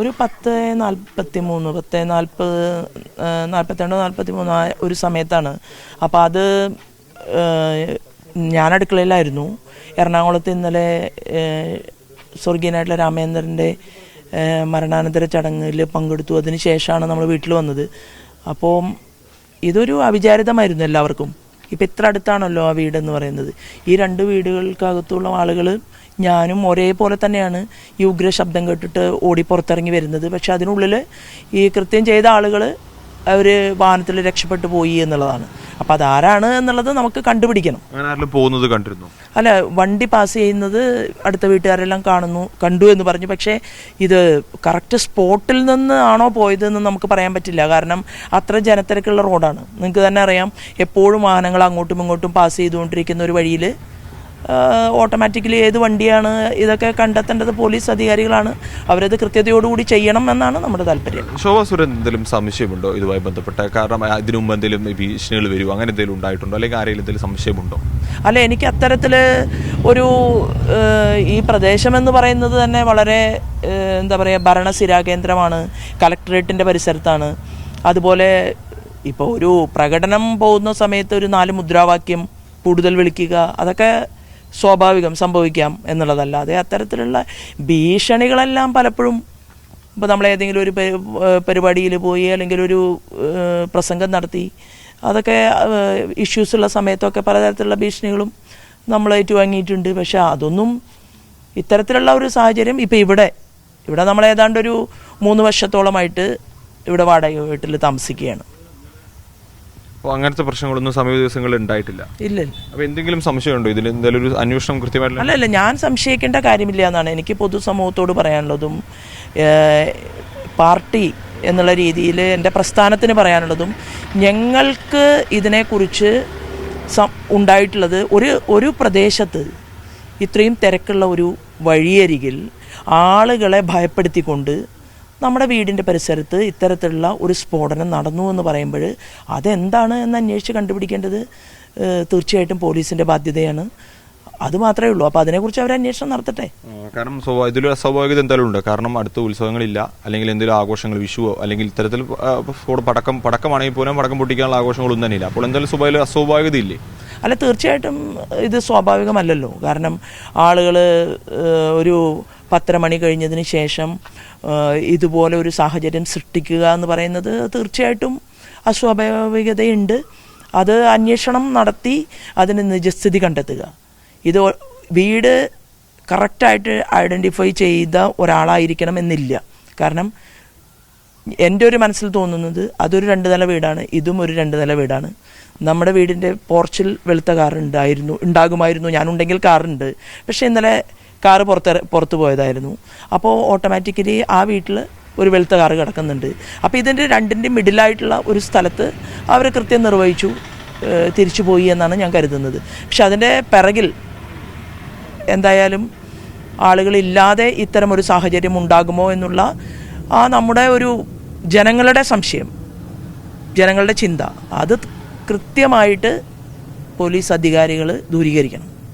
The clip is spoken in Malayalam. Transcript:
ഒരു പത്ത് നാൽപ്പത്തി മൂന്ന് പത്ത് നാൽപ്പത് നാൽപ്പത്തിരണ്ട് നാൽപ്പത്തി മൂന്ന് ഒരു സമയത്താണ്. അപ്പോൾ അത് ഞാൻ അടുക്കളയിലായിരുന്നു എറണാകുളത്ത് ഇന്നലെ സ്വർഗീയനായിട്ടുള്ള രാമേന്ദ്രന്റെ മരണാനന്തര ചടങ്ങിൽ പങ്കെടുത്തു. അതിന് ശേഷമാണ് നമ്മൾ വീട്ടിൽ വന്നത്. അപ്പോൾ ഇതൊരു അവിചാരിതമായിരുന്നു എല്ലാവർക്കും. ഇപ്പം ഇത്ര അടുത്താണല്ലോ ആ വീടെന്ന് പറയുന്നത്. ഈ രണ്ട് വീടുകൾക്കകത്തുള്ള ആളുകൾ ഞാനും ഒരേപോലെ തന്നെയാണ് ഈ ഉഗ്ര ശബ്ദം കേട്ടിട്ട് ഓടി പുറത്തിറങ്ങി വരുന്നത്. പക്ഷെ അതിനുള്ളിൽ ഈ കൃത്യം ചെയ്ത ആളുകൾ അവർ വാഹനത്തിൽ രക്ഷപ്പെട്ടു പോയി എന്നുള്ളതാണ്. അപ്പോൾ അതാരാണ് എന്നുള്ളത് നമുക്ക് കണ്ടുപിടിക്കണം. പോകുന്നത് കണ്ടിരുന്നു. അല്ല വണ്ടി പാസ് ചെയ്യുന്നത് അടുത്ത വീട്ടുകാരെല്ലാം കാണുന്നു കണ്ടു എന്ന് പറഞ്ഞു. പക്ഷേ ഇത് കറക്റ്റ് സ്പോട്ടിൽ നിന്ന് ആണോ പോയതെന്ന് നമുക്ക് പറയാൻ പറ്റില്ല. കാരണം അത്ര ജനത്തിരക്കുള്ള റോഡാണ് നിങ്ങൾക്ക് തന്നെ അറിയാം എപ്പോഴും വാഹനങ്ങൾ അങ്ങോട്ടും ഇങ്ങോട്ടും പാസ് ചെയ്തുകൊണ്ടിരിക്കുന്ന ഒരു വഴിയിൽ ഓട്ടോമാറ്റിക്കലി ഏത് വണ്ടിയാണ് ഇതൊക്കെ കണ്ടെത്തേണ്ടത് പോലീസ് അധികാരികളാണ്. അവരത് കൃത്യതയോടുകൂടി ചെയ്യണം എന്നാണ് നമ്മുടെ താല്പര്യം. ശോഭാ സുരൻ എന്തെങ്കിലും സംശയമുണ്ടോ ഇതുമായി ബന്ധപ്പെട്ട? കാരണം ഇതിനു മുമ്പ് എന്തെങ്കിലും ഭീഷണികൾ വരുമോ അങ്ങനെ എന്തെങ്കിലും ഉണ്ടായിട്ടുണ്ടോ? അല്ലെങ്കിൽ ആരെങ്കിലും എന്തെങ്കിലും സംശയമുണ്ടോ? അല്ല എനിക്ക് അത്തരത്തിൽ ഒരു ഈ പ്രദേശമെന്ന് പറയുന്നത് തന്നെ വളരെ എന്താ പറയുക ഭരണസിരാ കേന്ദ്രമാണ് കലക്ടറേറ്റിന്റെ പരിസരത്താണ്. അതുപോലെ ഇപ്പോൾ ഒരു പ്രകടനം പോകുന്ന സമയത്ത് ഒരു നാല് മുദ്രാവാക്യം കൂടുതൽ വിളിക്കുക അതൊക്കെ സ്വാഭാവികം സംഭവിക്കാം എന്നുള്ളതല്ലാതെ അത്തരത്തിലുള്ള ഭീഷണികളെല്ലാം പലപ്പോഴും ഇപ്പോൾ നമ്മൾ ഏതെങ്കിലും ഒരു പരിപാടിയിൽ പോയി അല്ലെങ്കിൽ ഒരു പ്രസംഗം നടത്തി അതൊക്കെ ഇഷ്യൂസ് ഉള്ള സമയത്തൊക്കെ പലതരത്തിലുള്ള ഭീഷണികളും നമ്മൾ ഏറ്റുവാങ്ങിയിട്ടുണ്ട്. പക്ഷെ അതൊന്നും ഇത്തരത്തിലുള്ള ഒരു സാഹചര്യം ഇപ്പം ഇവിടെ ഇവിടെ നമ്മൾ ഏതാണ്ട് ഒരു മൂന്ന് വർഷത്തോളമായിട്ട് ഇവിടെ വാടക വീട്ടിൽ താമസിക്കുകയാണ്. അപ്പോൾ അങ്ങനത്തെ പ്രശ്നങ്ങളൊന്നും സമീപ ദിവസങ്ങളിൽ ഉണ്ടായിട്ടില്ല. ഇല്ല അപ്പോൾ എന്തെങ്കിലും സംശയമുണ്ടോ? ഇതിൽ എന്തെങ്കിലും ഒരു അന്വേഷണം കൃത്യമായിട്ട് അല്ല അല്ല ഞാൻ സംശയിക്കേണ്ട കാര്യമില്ല എന്നാണ്. എനിക്ക് പൊതുസമൂഹത്തോട് പറയാനുള്ളതും പാർട്ടി എന്നുള്ള രീതിയിൽ എന്റെ പ്രസ്ഥാനത്തിന് പറയാനുള്ളതും ഞങ്ങൾക്ക് ഇതിനെക്കുറിച്ച് ഉണ്ടായിട്ടുള്ളത് ഒരു ഒരു പ്രദേശത്ത് ഇത്രയും തിരക്കുള്ള ഒരു വഴിയരികിൽ ആളുകളെ ഭയപ്പെടുത്തിക്കൊണ്ട് നമ്മുടെ വീടിന്റെ പരിസരത്ത് ഇത്തരത്തിലുള്ള ഒരു സ്ഫോടനം നടന്നു എന്ന് പറയുമ്പോൾ അതെന്താണ് എന്ന് അന്വേഷിച്ച് കണ്ടുപിടിക്കേണ്ടത്? തീർച്ചയായിട്ടും പോലീസിന്റെ ബാധ്യതയാണ്. അത് മാത്രമേ ഉള്ളൂ. അപ്പോൾ അതിനെക്കുറിച്ച് അവർ അന്വേഷണം നടത്തട്ടെ. കാരണം ഇതിലൊരു അസ്വാഭാവികത എന്തായാലും ഉണ്ട്. കാരണം അടുത്ത ഉത്സവങ്ങളില്ല. അല്ലെങ്കിൽ എന്തെങ്കിലും ആഘോഷങ്ങൾ വിഷുവോ അല്ലെങ്കിൽ ഇത്തരത്തിൽ പടക്കം പടക്കമാണെങ്കിൽ പോലും പടക്കം പൊട്ടിക്കാനുള്ള ആഘോഷങ്ങളൊന്നും തന്നെ ഇല്ല അപ്പോൾ എന്തായാലും സ്വാഭാവിക അസ്വാഭാവികത ഇല്ലേ അല്ല തീർച്ചയായിട്ടും ഇത് സ്വാഭാവികമല്ലല്ലോ. കാരണം ആളുകൾ ഒരു പത്തര മണി കഴിഞ്ഞതിന് ശേഷം ഇതുപോലെ ഒരു സാഹചര്യം സൃഷ്ടിക്കുക എന്ന് പറയുന്നത് തീർച്ചയായിട്ടും അസ്വാഭാവികതയുണ്ട്. അത് അന്വേഷണം നടത്തി അതിന് നിജസ്ഥിതി കണ്ടെത്തുക. ഇത് വീട് കറക്റ്റായിട്ട് ഐഡന്റിഫൈ ചെയ്ത ഒരാളായിരിക്കണം എന്നില്ല. കാരണം എന്റെ ഒരു മനസ്സിൽ തോന്നുന്നത് അതൊരു രണ്ട് നില വീടാണ് ഇതും ഒരു രണ്ട് നില വീടാണ്. നമ്മുടെ വീടിന്റെ പോർച്ചിൽ വെളുത്ത കാർ ഉണ്ടായിരുന്നു ഉണ്ടാകുമായിരുന്നു. ഞാനുണ്ടെങ്കിൽ കാറുണ്ട്. പക്ഷേ ഇന്നലെ കാറ് പുറത്ത് പുറത്തു പോയതായിരുന്നു. അപ്പോൾ ഓട്ടോമാറ്റിക്കലി ആ വീട്ടിൽ ഒരു വെളുത്ത കാറ് കിടക്കുന്നുണ്ട്. അപ്പോൾ ഇതിന്റെ രണ്ടിന്റെ മിഡിലായിട്ടുള്ള ഒരു സ്ഥലത്ത് അവർ കൃത്യം നിർവഹിച്ചു തിരിച്ചു പോയി എന്നാണ് ഞാൻ കരുതുന്നത്. പക്ഷെ അതിന്റെ പിറകിൽ എന്തായാലും ആളുകളില്ലാതെ ഇത്തരം ഒരു സാഹചര്യം ഉണ്ടാകുമോ എന്നുള്ള ആ നമ്മുടെ ഒരു ജനങ്ങളുടെ സംശയം ജനങ്ങളുടെ ചിന്ത. അത് കൃത്യമായിട്ട് പോലീസ് അധികാരികൾ ദൂരീകരിക്കണം.